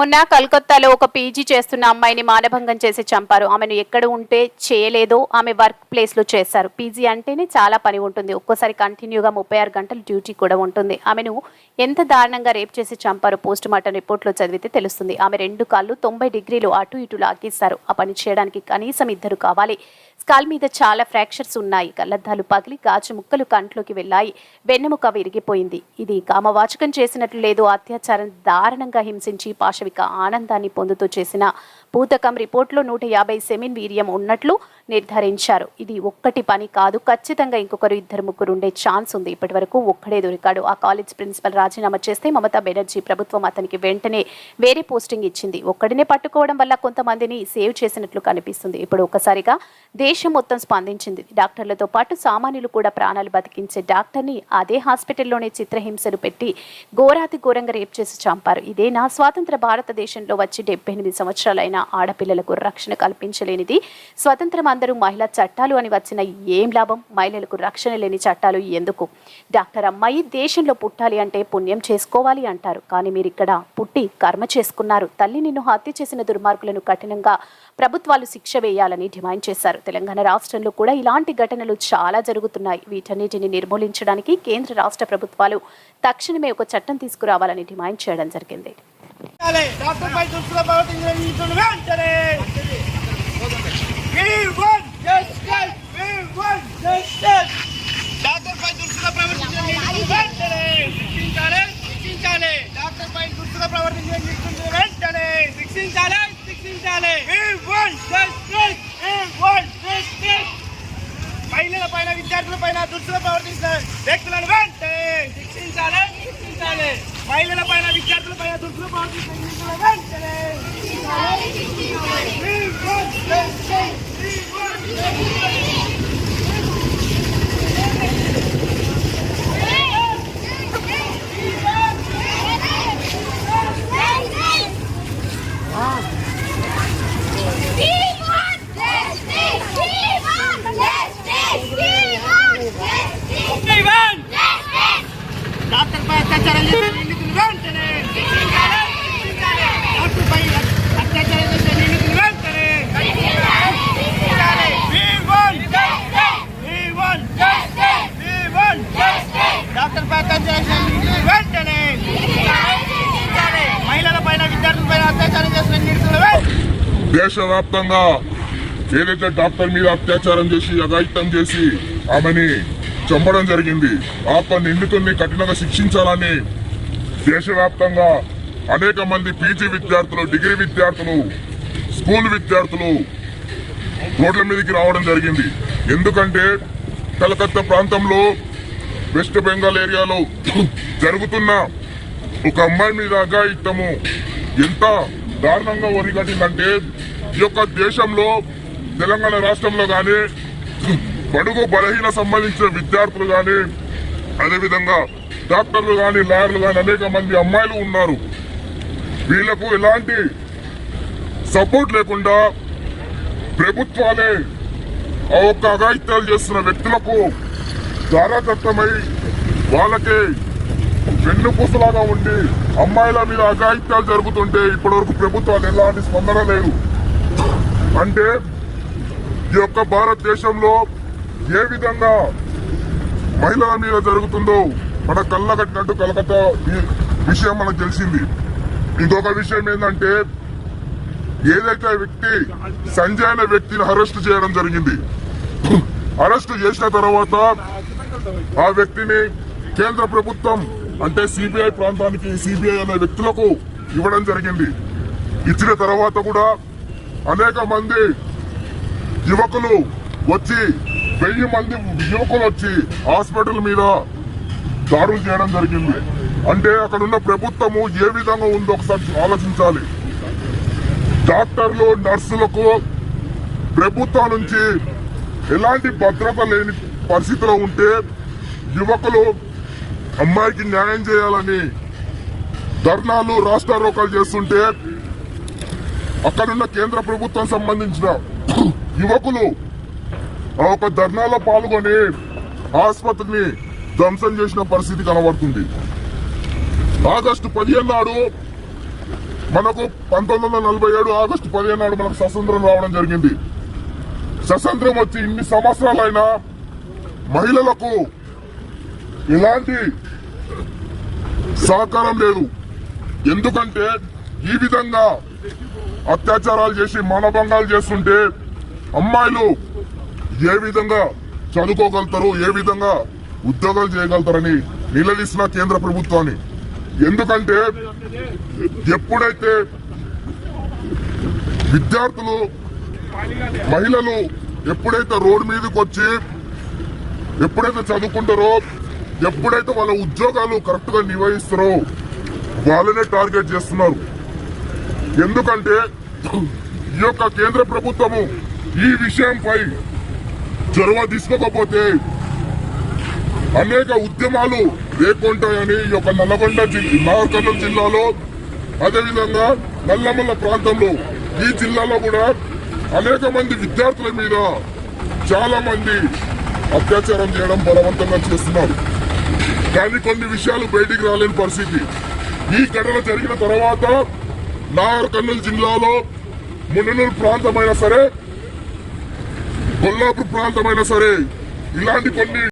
మొన్న కలకత్తాలో ఒక పీజీ చేస్తున్న అమ్మాయిని మానభంగం చేసి చంపారు. ఆమెను ఎక్కడ ఉంటే చేయలేదో ఆమె వర్క్ ప్లేస్లో చేశారు. పీజీ అంటేనే చాలా పని ఉంటుంది. ఒక్కోసారి కంటిన్యూగా ముప్పై ఆరు గంటలు డ్యూటీ కూడా ఉంటుంది. ఆమెను ఎంత దారుణంగా రేప్ చేసి చంపారు పోస్ట్ మార్టం రిపోర్ట్లో చదివితే తెలుస్తుంది. ఆమె రెండు కాళ్ళు తొంభై డిగ్రీలు అటు ఇటు లాగేశారు. ఆ పని చేయడానికి కనీసం ఇద్దరు కావాలి. స్కాల్ మీద చాలా ఫ్రాక్చర్స్ ఉన్నాయి. కళ్ళద్దాలు పగిలి గాజు ముక్కలు కంట్లోకి వెళ్ళాయి. వెన్నెముక విరిగిపోయింది. ఇది కామవాచకం చేసినట్లు లేదు. అత్యాచారం దారుణంగా హింసించి పాశవిక ఆనందాన్ని పొందుతూ చేసిన. పూతకం రిపోర్ట్లో నూట యాభై సెమిన్ వీర్యం ఉన్నట్లు నిర్ధారించారు. ఇది ఒక్కటి పని కాదు. ఖచ్చితంగా ఇంకొకరు ఇద్దరు ముగ్గురు ఉండే ఛాన్స్ ఉంది. ఇప్పటి వరకు ఒక్కడే దొరికాడు. ఆ కాలేజ్ ప్రిన్సిపల్ రాజీనామా చేస్తే మమతా బెనర్జీ ప్రభుత్వం అతనికి వెంటనే వేరే పోస్టింగ్ ఇచ్చింది. ఒక్కడినే పట్టుకోవడం వల్ల కొంతమందిని సేవ్ చేసినట్లు కనిపిస్తుంది. ఇప్పుడు ఒక్కసారిగా దేశం మొత్తం స్పందించింది. డాక్టర్లతో పాటు సామాన్యులు కూడా ప్రాణాలు బతికించే డాక్టర్ని అదే హాస్పిటల్లోనే చిత్రహింసలు పెట్టి ఘోరాతి ఘోరంగా రేప్ చేసి చంపారు. ఇదే నా స్వాతంత్ర భారతదేశంలో వచ్చి డెబ్బై ఎనిమిది సంవత్సరాలైన ఆడపిల్లలకు రక్షణ కల్పించలేనిది స్వతంత్రం అందరూ మహిళా చట్టాలు అని వచ్చిన ఏం లాభం? మహిళలకు రక్షణ లేని చట్టాలు ఎందుకు? డాక్టర్ అమ్మాయి దేశంలో పుట్టాలి అంటే పుణ్యం చేసుకోవాలి అంటారు. కానీ మీరు ఇక్కడ పుట్టి కర్మ చేసుకున్నారు. తల్లి నిన్ను హత్య చేసిన దుర్మార్గులను కఠినంగా ప్రభుత్వాలు శిక్ష వేయాలని డిమాండ్ చేశారు. తెలంగాణ రాష్ట్రంలో కూడా ఇలాంటి ఘటనలు చాలా జరుగుతున్నాయి. వీటన్నిటిని నిర్మూలించడానికి కేంద్ర రాష్ట్ర ప్రభుత్వాలు తక్షణమే ఒక చట్టం తీసుకురావాలని డిమాండ్ చేయడం జరిగింది. డాక్టర్ పై దుస్తుల ప్రవర్తించిన వెంటనే We want justice. We want justice. Doctor పై దుస్తుల ప్రవర్తించిన వెంటనే శిక్షించాలి శిక్షించాలి డాక్టర్ పై దుస్తుల ప్రవర్తించిన వెంటనే శిక్షించాలి శిక్షించాలి. మహిళల పైన విద్యార్థుల పైన దుస్తుల ప్రవర్తించిన వ్యక్తులను వెంటనే శిక్షించాలి శిక్షించాలి మహిళల పైన విద్యార్థుల పైన దుస్తుల ప్రవర్తించిన వెంటనే Dapat baca cara ini, ini kan దేశవ్యాప్తంగా ఏదైతే డాక్టర్ మీద అత్యాచారం చేసి అఘాయిత్యం చేసి ఆమెని చంపడం జరిగింది ఆ నిందితుల్ని కఠినంగా శిక్షించాలని దేశవ్యాప్తంగా అనేక మంది పీజీ విద్యార్థులు డిగ్రీ విద్యార్థులు స్కూల్ విద్యార్థులు రోడ్ల మీదకి రావడం జరిగింది. ఎందుకంటే కలకత్తా ప్రాంతంలో వెస్ట్ బెంగాల్ ఏరియాలో జరుగుతున్న ఒక అమ్మాయి మీద అఘాయిత్యము ఎంత దారుణంగా ఒరిగట్టిందంటే ఈ యొక్క దేశంలో తెలంగాణ రాష్ట్రంలో కానీ బడుగు బలహీన సంబంధించిన విద్యార్థులు కానీ అదేవిధంగా డాక్టర్లు కానీ లాయర్లు కానీ అనేక మంది అమ్మాయిలు ఉన్నారు. వీళ్ళకు ఎలాంటి సపోర్ట్ లేకుండా ప్రభుత్వాలే ఆ ఒక్క అఘాయిత్యాలు చేస్తున్న వ్యక్తులకు ధారాదత్తమై వాళ్ళకే వెన్నుపూసలాగా ఉండి అమ్మాయిల మీద అఘాయిత్యాలు జరుగుతుంటే ఇప్పటివరకు ప్రభుత్వాలు ఎలాంటి స్పందన లేదు అంటే ఈ యొక్క భారతదేశంలో ఏ విధంగా మహిళల మీద జరుగుతుందో మన కళ్ళ కట్టినట్టు కలకత్తా ఈ విషయం మనకు తెలిసింది. ఇంకొక విషయం ఏంటంటే ఏదైతే వ్యక్తి సంజయ్ అనే వ్యక్తిని అరెస్ట్ చేయడం జరిగింది అరెస్ట్ చేసిన తర్వాత ఆ వ్యక్తిని కేంద్ర ప్రభుత్వం అంటే సిబిఐ ప్రాంతానికి సిబిఐ అనే వ్యక్తులకు ఇవ్వడం జరిగింది. ఇచ్చిన తర్వాత కూడా అనేక మంది యువకులు వచ్చి వెయ్యి మంది యువకులు వచ్చి హాస్పిటల్ మీద దాడులు చేయడం జరిగింది. అంటే అక్కడ ఉన్న ప్రభుత్వము ఏ విధంగా ఉందో ఒకసారి ఆలోచించాలి. డాక్టర్లు నర్సులకు ప్రభుత్వం నుంచి ఎలాంటి భద్రత లేని పరిస్థితిలో ఉంటే యువకులు అమ్మాయికి న్యాయం చేయాలని ధర్నాలు రాష్ట్ర రోకాలు చేస్తుంటే అక్కడున్న కేంద్ర ప్రభుత్వం సంబంధించిన యువకులు ఆ ఒక ధర్నాలో పాల్గొని ఆసుపత్రిని ధ్వంసం చేసిన పరిస్థితి కనబడుతుంది. ఆగస్టు పదిహేను నాడు మనకు పంతొమ్మిది వందల నలభై ఏడు ఆగస్టు పదిహేను నాడు మనకు స్వతంత్రం రావడం జరిగింది. స్వతంత్రం వచ్చి ఇన్ని సంవత్సరాలైనా మహిళలకు ఇలాంటి సహకారం లేదు. ఎందుకంటే ఈ విధంగా అత్యాచారాలు చేసి మానభంగాలు చేస్తుంటే అమ్మాయిలు ఏ విధంగా చదువుకోగలుగుతారు ఏ విధంగా ఉద్యోగాలు చేయగలుగుతారని నిలదీసిన కేంద్ర ప్రభుత్వాన్ని. ఎందుకంటే ఎప్పుడైతే విద్యార్థులు మహిళలు ఎప్పుడైతే రోడ్డు మీదకి వచ్చి ఎప్పుడైతే చదువుకుంటారో ఎప్పుడైతే వాళ్ళ ఉద్యోగాలు కరెక్ట్గా నిర్వహిస్తారో వాళ్ళనే టార్గెట్ చేస్తున్నారు. ఎందుకంటే ఈ యొక్క కేంద్ర ప్రభుత్వము ఈ విషయంపై చొరవ తీసుకోకపోతే అనేక ఉద్యమాలు లేకుంటాయని ఈ యొక్క నల్లగొండ నాగర్కర్ణం జిల్లాలో అదేవిధంగా నల్లమల్ల ప్రాంతంలో ఈ జిల్లాలో కూడా అనేక మంది విద్యార్థుల మీద చాలా మంది అత్యాచారం చేయడం బలవంతంగా చేస్తున్నారు. కానీ కొన్ని విషయాలు బయటికి రాలేని పరిస్థితి. ఈ ఘటన జరిగిన తర్వాత నాగర్ కర్నూలు జిల్లాలో మున్ననూరు ప్రాంతమైనా సరే కొల్లాపూర్ ప్రాంతమైనా సరే ఇలాంటి కొన్ని